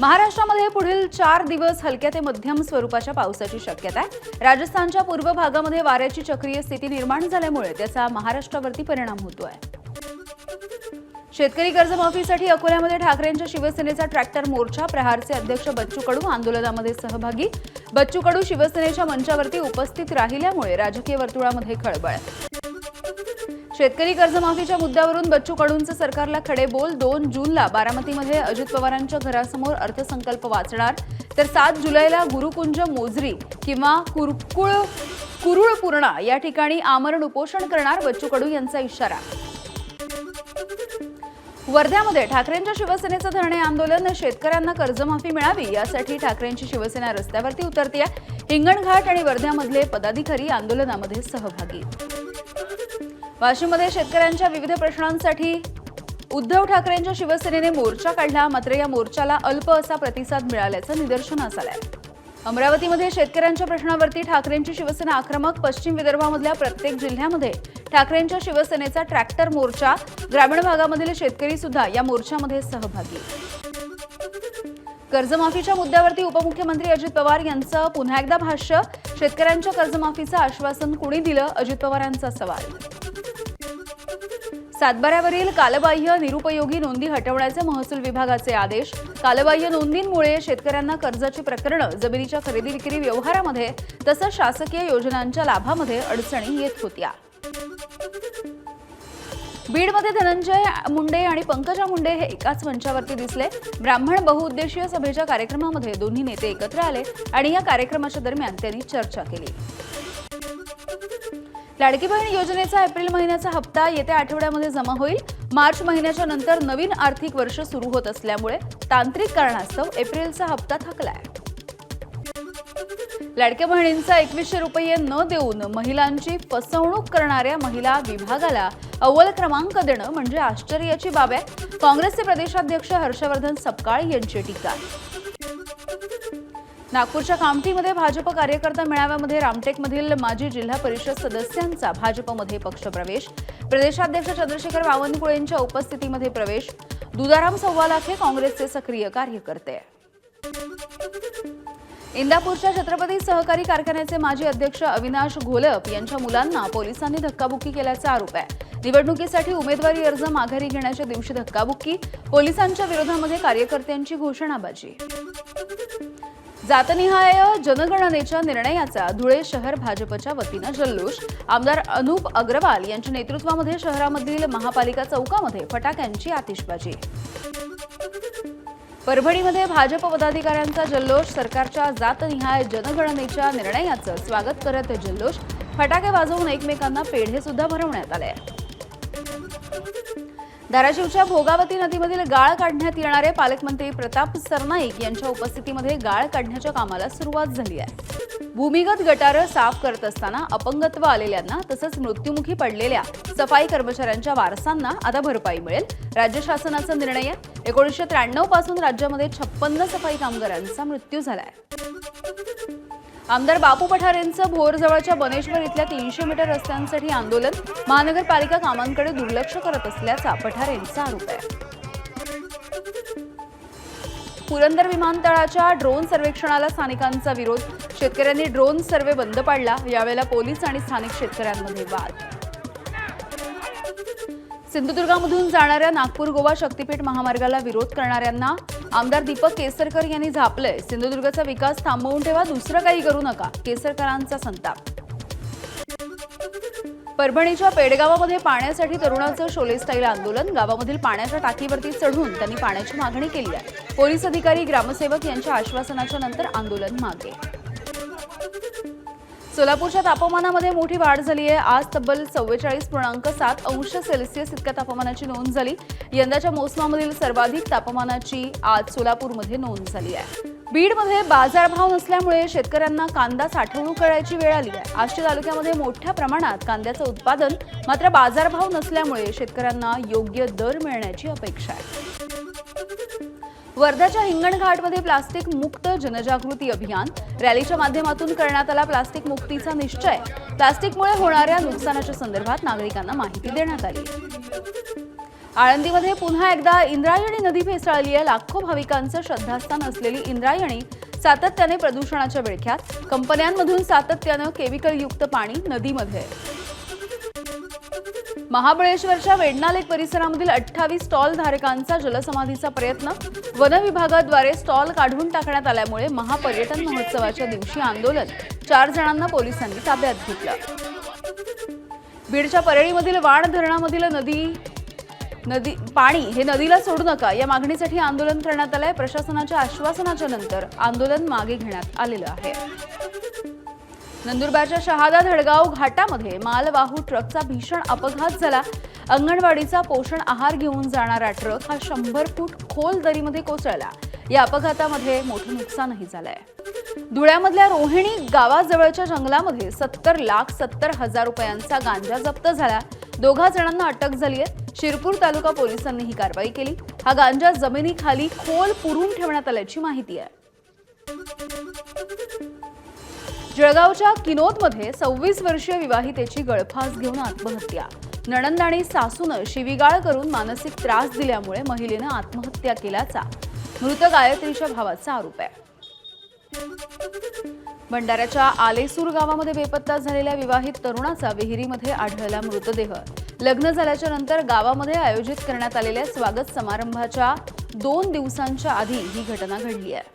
महाराष्ट्रामध्ये पुढील चार दिवस हलक्या ते मध्यम स्वरूपाच्या पावसाची शक्यता आहे. राजस्थानच्या पूर्व भागामध्ये वाऱ्याची चक्रीय स्थिती निर्माण झाल्यामुळे त्याचा महाराष्ट्रावरती परिणाम होतोय शेतकरी कर्जमाफीसाठी अकोल्यामध्ये ठाकरेंच्या शिवसेनेचा ट्रॅक्टर मोर्चा प्रहारचे अध्यक्ष बच्चू कडू आंदोलनामध्ये सहभागी. बच्चू कडू शिवसेनेच्या मंचावरती उपस्थित राहिल्यामुळे राजकीय वर्तुळामध्ये खळबळ. शेतकरी कर्जमाफीच्या मुद्द्यावरून बच्चू कडूंचं सरकारला खडे बोल दोन जूनला बारामतीमध्ये अजित पवारांच्या घरासमोर अर्थसंकल्प वाचणार. तर सात जुलैला गुरुकुंज मोजरी किंवा कुरकुळ कुरुळपूर्णा या ठिकाणी आमरण उपोषण करणार बच्चू कडू यांचा इशारा. वर्ध्यामध्ये ठाकरेंच्या शिवसेनेचं धरणे आंदोलन शेतकऱ्यांना कर्जमाफी मिळावी यासाठी ठाकरेंची शिवसेना रस्त्यावरती उतरते हिंगणघाट आणि वर्ध्यामधले पदाधिकारी आंदोलनामध्ये सहभागी. वाशिममध्ये शेतकऱ्यांच्या विविध प्रश्नांसाठी उद्धव ठाकरेंच्या शिवसेनेने मोर्चा काढला. मात्र या मोर्चाला अल्प असा प्रतिसाद मिळाल्याचं निदर्शनास आलंय. अमरावतीमध्ये शेतकऱ्यांच्या प्रश्नावरती ठाकरेंची शिवसेना आक्रमक पश्चिम विदर्भामधल्या प्रत्येक जिल्ह्यामध्ये ठाकरेंच्या शिवसेनेचा ट्रॅक्टर मोर्चा ग्रामीण भागामधील शेतकरी सुद्धा या मोर्चामध्ये सहभागी. कर्जमाफीच्या मुद्द्यावरती उपमुख्यमंत्री अजित पवार यांचं पुन्हा एकदा भाष्य शेतकऱ्यांच्या कर्जमाफीचं आश्वासन कुणी दिलं? अजित पवारांचा सवाल. सातबाऱ्यावरील कालबाह्य निरुपयोगी नोंदी हटवण्याचे महसूल विभागाचे आदेश. कालबाह्य नोंदींमुळे शेतकऱ्यांना कर्जाची प्रकरणं जमिनीच्या खरेदी विक्री व्यवहारामध्ये तसंच शासकीय योजनांच्या लाभामध्ये अडचणी येत होत्या. बीडमध्ये धनंजय मुंडे आणि पंकजा मुंडे हे एकाच मंचावरती दिसले. ब्राह्मण बहुउद्देशीय सभेच्या कार्यक्रमामध्ये दोन्ही नेते एकत्र आले आणि या कार्यक्रमाच्या दरम्यान त्यांनी चर्चा केली. लाडकी बहीण योजनेचा एप्रिल महिन्याचा हप्ता येत्या आठवड्यामध्ये जमा होईल. मार्च महिन्याच्या नंतर नवीन आर्थिक वर्ष सुरू होत असल्यामुळे तांत्रिक कारणास्तव एप्रिलचा हप्ता थकलाय. लाडक्या बहिणींचा एकवीसशे रुपये न देऊन महिलांची फसवणूक करणाऱ्या महिला विभागाला अव्वल क्रमांक देणं म्हणजे आश्चर्याची बाब आहे. काँग्रेसचे प्रदेशाध्यक्ष हर्षवर्धन सपकाळ यांची टीका नागपूरच्या कामठीमध्ये भाजप कार्यकर्ता मेळाव्यामध्ये रामटेकमधील माजी जिल्हा परिषद सदस्यांचा भाजपमध्ये पक्षप्रवेश. प्रदेशाध्यक्ष चंद्रशेखर बावनकुळेंच्या उपस्थितीमध्ये प्रवेश. दुधाराम सव्वालाखे काँग्रेसचे सक्रिय कार्यकर्ते. इंदापूरच्या छत्रपती सहकारी कारखान्याचे माजी अध्यक्ष अविनाश घोलप यांच्या मुलांना पोलिसांनी धक्काबुक्की केल्याचा आरोप आहे. निवडणुकीसाठी उमेदवारी अर्ज माघारी घेण्याच्या दिवशी धक्काबुक्की पोलिसांच्या विरोधामध्ये कार्यकर्त्यांची घोषणाबाजी. जातनिहाय जनगणनेच्या निर्णयाचा धुळे शहर भाजपच्या वतीनं जल्लोष. आमदार अनुप अग्रवाल यांच्या नेतृत्वामध्ये शहरामधील महापालिका चौकामध्ये फटाक्यांची आतिषबाजी. परभणीमध्ये भाजप पदाधिकाऱ्यांचा जल्लोष. सरकारच्या जातनिहाय जनगणनेच्या निर्णयाचं स्वागत करत जल्लोष. फटाके वाजवून एकमेकांना पेढे सुद्धा भरवण्यात आले. धाराशिवच्या भोगावती नदीमधील गाळ काढण्यात येणारे पालकमंत्री प्रताप सरनाईक यांच्या उपस्थितीमध्ये गाळ काढण्याच्या कामाला सुरुवात झाली आहे. भूमिगत गटारं साफ करत असताना अपंगत्व आलेल्यांना तसंच मृत्युमुखी पडलेल्या सफाई कर्मचाऱ्यांच्या वारसांना आता भरपाई मिळेल. राज्य शासनाचा निर्णय आहे. एकोणीसशे त्र्याण्णवपासून राज्यामध्ये छप्पन्न सफाई कामगारांचा मृत्यू झालाय. आमदार बापू पठारेंचं भोरजवळच्या बनेश्वर इथल्या तीनशे मीटर रस्त्यांसाठी आंदोलन महानगरपालिका कामांकडे दुर्लक्ष करत असल्याचा पठारेंचा आरोप आहे. पुरंदर विमानतळाच्या ड्रोन सर्वेक्षणाला स्थानिकांचा विरोध. शेतकऱ्यांनी ड्रोन सर्वे बंद पाडला. यावेळेला पोलीस आणि स्थानिक शेतकऱ्यांमध्ये वाद. सिंधुदुर्गामधून जाणाऱ्या नागपूर गोवा शक्तीपीठ महामार्गाला विरोध करणाऱ्यांना आमदार दीपक केसरकर यांनी झापलंय. सिंधुदुर्गचा विकास थांबवून ठेवा दुसरं काही करू नका केसरकरांचा संताप. परभणीच्या पेडगावामध्ये पाण्यासाठी तरुणाचं शोले स्टाईल आंदोलन गावामधील पाण्याच्या टाकीवरती चढून त्यांनी पाण्याची मागणी केली आहे. पोलीस अधिकारी ग्रामसेवक यांच्या आश्वासनाच्या नंतर आंदोलन मागे. सोलापूरच्या तापमानामध्ये मोठी वाढ झाली आहे. आज तब्बल चव्वेचाळीस पूर्णांक सात अंश सेल्सिअस इतक्या तापमानाची नोंद झाली. यंदाच्या मोसमामधील सर्वाधिक तापमानाची आज सोलापूरमध्ये नोंद झाली आहे. बीडमध्ये बाजारभाव नसल्यामुळे शेतकऱ्यांना कांदा साठवणूक करायची वेळ आली आहे. आष्टी तालुक्यामध्ये मोठ्या प्रमाणात कांद्याचं उत्पादन मात्र बाजारभाव नसल्यामुळे शेतकऱ्यांना योग्य दर मिळण्याची अपेक्षा आहे. वर्ध्याच्या हिंगणघाटमध्ये प्लास्टिक मुक्त जनजागृती अभियान. रॅलीच्या माध्यमातून करण्यात आला प्लास्टिक मुक्तीचा निश्चय. प्लास्टिकमुळे होणाऱ्या नुकसानाच्या संदर्भात नागरिकांना माहिती देण्यात आली. आळंदीमध्ये पुन्हा एकदा इंद्रायणी नदी भेसळली आहे. लाखो भाविकांचं श्रद्धास्थान असलेली इंद्रायणी सातत्याने प्रदूषणाच्या विळख्यात. कंपन्यांमधून सातत्यानं केमिकलयुक्त पाणी नदीमध्ये. महाबळेश्वरच्या वेडणा लेक परिसरामधील अठ्ठावीस स्टॉल धारकांचा जलसमाधीचा प्रयत्न. वन विभागाद्वारे स्टॉल काढून टाकण्यात आल्यामुळे महापर्यटन महोत्सवाच्या दिवशी आंदोलन. चार जणांना पोलिसांनी ताब्यात घेतलं. बीडच्या परळीमधील वाण धरणामधील नदी नदी पाणी हे नदीला सोडू नका या मागणीसाठी आंदोलन करण्यात आलंय. प्रशासनाच्या आश्वासनाच्या नंतर आंदोलन मागे घेण्यात आलेलं आहे. नंदुरबारच्या शहादा धडगाव घाटामध्ये मालवाहू ट्रकचा भीषण अपघात झाला. अंगणवाडीचा पोषण आहार घेऊन जाणारा ट्रक हा शंभर फूट खोल दरीमध्ये कोसळला. या अपघातामध्ये मोठं नुकसानही झालंय. धुळ्यामधल्या रोहिणी गावाजवळच्या जंगलामध्ये सत्तर लाख सत्तर हजार रुपयांचा गांजा जप्त झाला. दोघा जणांना अटक झाली आहे. शिरपूर तालुका पोलिसांनी ही कारवाई केली. हा गांजा जमिनीखाली खोल पुरून ठेवण्यात आल्याची माहिती आहे. जळगावच्या किनोदमध्ये सव्वीस वर्षीय विवाहितेची गळफास घेऊन आत्महत्या. नणंद आणि सासूनं शिवीगाळ करून मानसिक त्रास दिल्यामुळे महिलेनं आत्महत्या केल्याचा मृत गायत्रीच्या भावाचा आरोप आहे. भंडाऱ्याच्या आलेसूर गावामध्ये बेपत्ता झालेल्या विवाहित तरुणाचा विहिरीमध्ये आढळला मृतदेह. लग्न झाल्याच्यानंतर गावामध्ये आयोजित करण्यात आलेल्या स्वागत समारंभाच्या दोन दिवसांच्या आधी ही घटना घडली आहे.